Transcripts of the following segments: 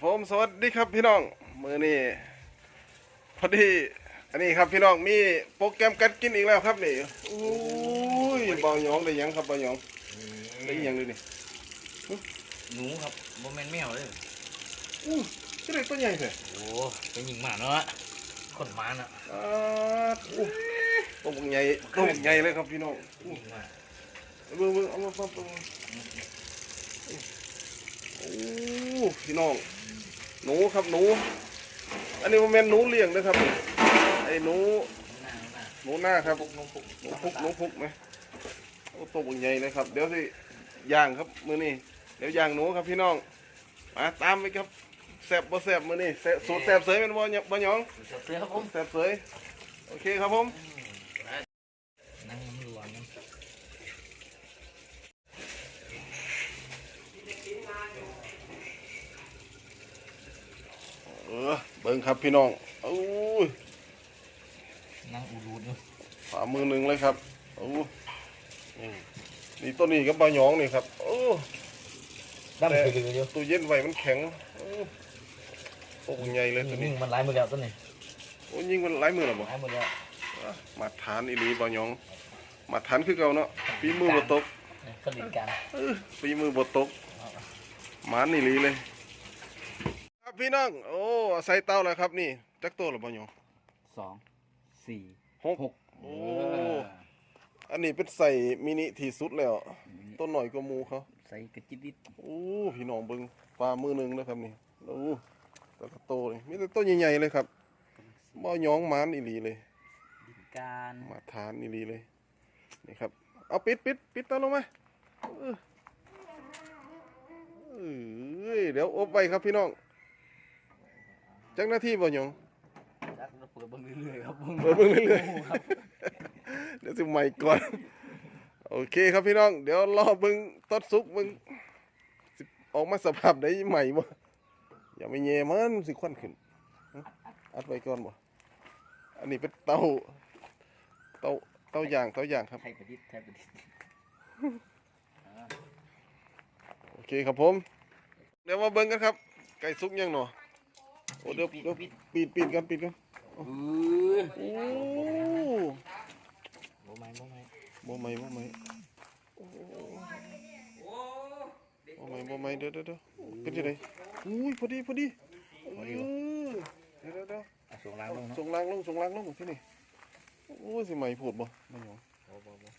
ครับผมสวัสดีครับพี่น้องมือนี่พอดีอันนี้ครับพี่น้องมีโปรแกรมกัดกินอีกแล้วครับนี่อุ้ยเบาหยองได้หยังครับเบาหยองได้หยังเลยนี่หนูครับโมเมนต์แมวเลยอู้ชื่อเด็กตัวใหญ่เลยโอ้ไปยิงหมาเนาะคนหมาน่ะอ่าอู้ตัวบักใหญ่ตัวบักใหญ่เลยครับพี่น้องอู้ยิงหมาเบิ่งเบิ่งเอามาปั๊บปั๊บโอ้พี่น้อง หนูครับหนู อันนี้มันเป็นหนูเลี้ยงนะครับไอ้หนูหน้าหน้าหนูหน้าครับปุกนมปุกหนูพุกหนูพุกไหมโอ้ตัวใหญ่เลยครับ เดี๋ยวสิย่างครับมือนี่เดี๋ยวย่างหนูครับพี่น้องมาตามไปครับแสบบ่แสบมือนี่แซ่บสูตรแสบเสยเป็นบ่เนี่ยบ่หยองเสือครับผมแสบเสยโอเคครับผม นั่งมันร้อนกัน เออเบิ่งครับพี่น้องโอ้ยนั่งอูรูดอยู่ฝ่ามือหนึ่งเลยครับโอ้นี่นี่ตัวนี้กับบ่หยองนี่ครับโอ้ดำคืออยู่ตู้เย็นไว้มันแข็งโอ้ตัวใหญ่เลยตัวนี่นี้มันหลายมือแล้วตัวนี้โอ้ยิงมันหลายมือแล้วบ่หลายมือแล้วอะมาทานอีหลีบ่หยอง มาทานคือเก่าเนาะฝีมือบ่ตกผลิตการเออฝีมือบดตกหมานี่ลีเลยครับ พี่น้อง โอ้ใส่เตาแล้วครับนี่ จักตัวหรือเปล่าโยสองสี่หกโอ้อันนี้เป็นใส่มินิที่สุดแล้ว ต้นหน่อยก็มูเขาใส่กระจิตดิดโอ้พี่น้องเบิ่งปลามือหนึงนะครับนี่โอ้แต่ละโตเลยมีแต่ตัวใหญ่ๆเลยครับบ่หยองหมานอีหลีเลยการมาทานอีหลีเลยนี่ครับ เอาปิดปิดปิดเตาลงมาเออเอ้ยเดี๋ยวอบไว้ครับพี่น้อง จักหน้าที่บ่หยองจักเปิดเบิ่งเรื่อยๆครับเปิดเบิ่งเรื่อยๆโครับเดี๋ยวสิใหม่ก่อนโอเคครับพี่น้อง เดี๋ยวรอเบิ่งตดสุกเบิ่งสิออกมาสภาพได้ใหม่บ่อย่าไปแย่มันสิควันขึ้นฮะอัดไว้ก่อนบ่อันนี้เป็นเตาเตาเตาย่างเตาย่างครับไทยประดิษฐ์ไทยประดิษฐ์โอเคครับผม เดี๋ยวมาเบิ่งกันครับ ไก่สุกยังหนอโอ้เดี๋ยวเดี๋ยวปีนปีนกันปีนกันเออโอ้โมไม่โมไม่บ่ไหม่บ่ไม่โอ้บ่ไหม่บ่ไม่เดี๋ยวเดี๋ยวเดี๋ยวเป็นยังไงอุ้ยพอดีพอดีเออเดี๋ยวเดี๋ยวเดี๋ยวเอส่งล้างลงส่งล้างลงส่งล้างลงที่นี่โอ้สิใหม่โพดบ่ไม่หยองบ่บ่บ่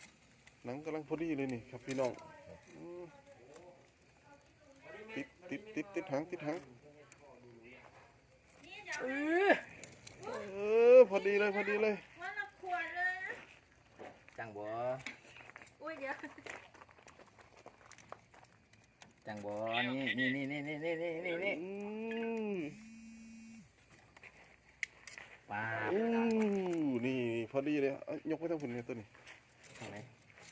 หนังกำลังพอดีเลยนี่ครับพี่น้องติดติดติดติดหางติดหาง เออเออพอดีเลยพอดีเลยวันละขวดเลยนะจังบ่อุ้ยเดี๋ยวจังบ่นี่นี่นี่นี่นี่นี่นี่นี่นี่อืมปลาอู้นี่พอดีเลยเอายกไว้ทั้งผุนเลยตัวนี้ทางไหน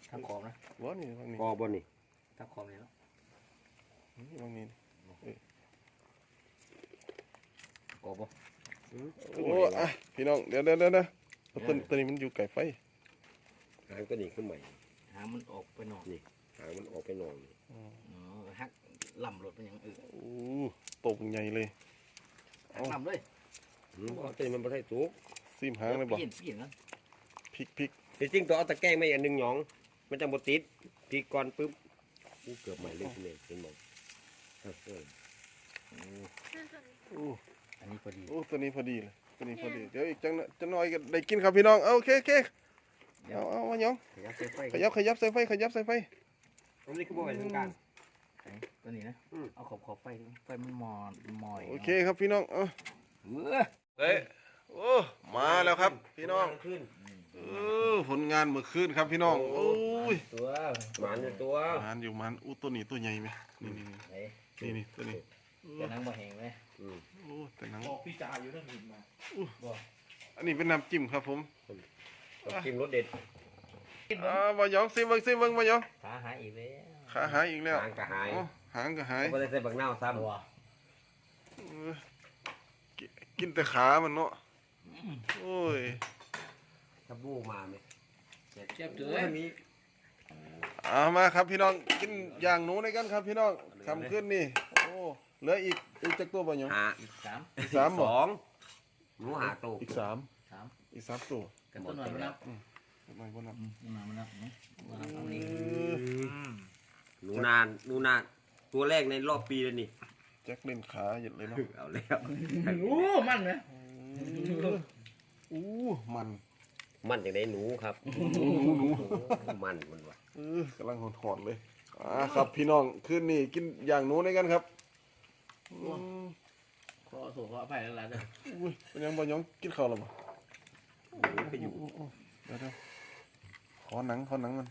ทางขอบนะว้านี่วางนี่กอบนนี่ทางขอบนี่เนาะนี่วางนี่ข อบบ่โอ้อะพี่น้องเดี๋ยวเดี๋ยวเดี๋ยวเดี๋ยวเอาตัวตัวนี้มันอยู่ไก่ไฟหางตัวนี้ขึ้นใหม่หามันออกไปนอกหางมันออกไปนอนนี่อ๋อหักลำรถเป็นหยังเออโอ้ตกใหญ่เลยหักลำเลยหืมเอาตัวนี้มันไม่ได้ตุกซีมหางเลยบอกเปลี่ยนเปลี่ยนนะพริกพริกจริงๆตัวเอาตะแกรงไม่อันหนึ่งหยอง มันจะบดติดพลิกก่อนปุ๊บอู้เกือบใหม่เลยทีเดียวเป็นบอกเออเออโอ้ อันนี้พอดีโอ้ตัวนี้พอดีเลยตัวนี้พอดีเดี๋ยวอีกจังหน่อยจังหน่อยก็ได้กินครับพี่น้องเอาโอเคโอเคเดี๋ยวเอาเอามาหยองขยับเส้นไฟขยับขยับใส่ไฟขยับใส่ไฟอันนี้คือบ่ไว้ตรงกลางตัวนี้นะอืมเอาขอบขอบไฟไฟมันมอดมอยโอเคครับพี่น้องเอาเออเฮ้ยโอ้มาแล้วครับ พี่น้องขึ้นเออผลงานเมื่อคืนครับพี่น้องโอ้ยตัวหมานอยู่ตัวงานอยู่มันอู้ตัวนี้ตัวใหญ่ไหมนี่นี่ไหนนี่นี่ตัวนี้ จะนั่งบ่แหงไหมอืมโอ้แต่หนังบอกพี่จ่าอยู่นั่นหินมาบ่อันนี้เป็นน้ำจิ้มครับผมต้องกินรสเด็ดอ่าบะหยองซิเบิ้งซิเบิ้งบะหยองขาหายอีกแล้วขาหายอีกแล้วหางกระหายโอ้หางก็หายก็ได้ใส่บักเน่าวซ้ตัวเออกิกินแต่ขามันเนาะโอ้ยำถ้าบูมาไหมเจ็บเจอมีเอามาครับพี่น้องกินอย่างหนูในกันครับพี่น้องคำขึ้นนี่โอ้ เหลืออีกอีกจักตัวบ่หยัง หาอีกสามอีกสามสบ่องหนูหาโตอีกสามสามอีกสามตัวกันต้นหน่อยมานับทำไมบ่นับอืมมามานับเนาะมานับเอานี่หนูนานหนูนานตัวแรกในรอบปีเลยนี่แจ็คเล่นขาหยุดเลยเนาะเอาแล้วโอ้มันนะอู้มันมันอย่างไรหนูครับหนูหนูมันมันวะเออกำลังหอนๆเลยอ่าครับพี่น้องคืนนี้กินอย่างหนูด้วยกันครับอืม ขอโทษขออภัยหลายๆเด้ออุ้ยเป็นยังบ่หยังกินข้าวแล้วบ่หนูก็อยู่เดี๋ยวเดี๋ยวขอหนังขอหนังมัน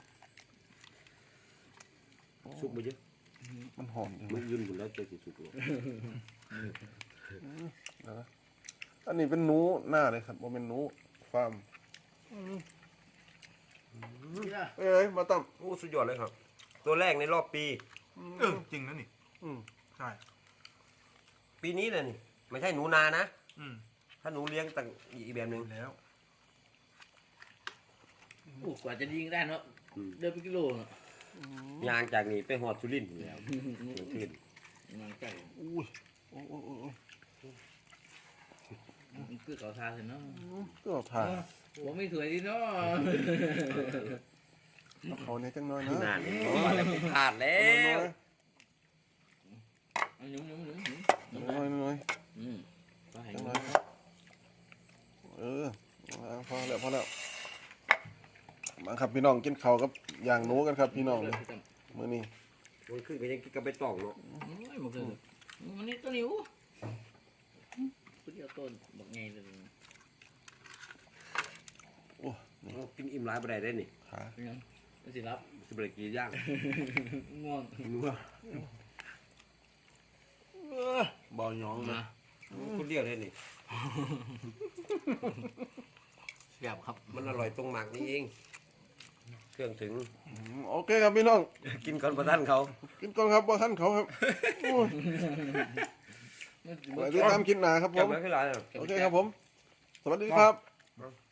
สุกมาเยอะมันหอมจังเลมันยยืนหมดแล้วเจอสิสุกหรอกเดี๋ยวนะอันนี้เป็นหนูหน้าเลยครับบ่เป็นหนูฟาร์มเนี่ยเอ้ยมาตั้มโอ้สุดยอดเลยครับ ตัวแรกในรอบปีเออจริงนะนี่อืมใช่ ปีนี้เลยนี่ไม่ใช่หนูนานะ อืมถ้าหนูเลี้ยงต่างอีกแบบหนึ่ง แล้ว โอ้กว่าจะยิงได้เนาะอืม เดินไปกิโลเนาะยางจากนี้ไปหอดสุรินทร์อยู่แล้วเดี๋ยวขึ้นมันใกล้อุ้ยโอ้โอ้โอ้โอ้มันคือเขาทาเสร็จเนาะก็เอาถ่ายผมไม่สวยดีเนาะเอาเขาเนี่ยจังน้อยนะนานว่าแล้วผมขาดแล้น้อวยเอาหนุ่มหนุ่มหนุ่มหนุ่มๆ น้อยๆน้อยอืมก็ให้ๆจังหน้นุ่อยมๆเออเอาพอแล้วพอแล้วมาครับพี่น้องกินข้าวกับอย่างหนูกันครับพี่น้องเลยมื้อนี้มันขึ้นก็ยังกินกับไปต่องเนาะโอ้ยมันคือมันนี่ตัวนิ้วตัวเดียวต้นบอกไงเลยโอ้นี่โอ้กินอิ่มหลายบ่ได้ได้นี่ขาเป็นยังมันสิรับสิบเลยกี่ย่างง่วงนัวเบาหยองมานะคนเดียวเลยนี่ เสียบครับมันอร่อยตรงหมักนี่เอง เครื่องถึงอืมโอเคครับพี่น้อง กินก่อนประท่านเขา กินก่อนครับบ่ท่านเขาครับโอ้ยไว้ติดตามคลิปหน้าครับผเก็บม ไว้ขึ้นหลายเลยโอเคครับผม สวัสดีครับค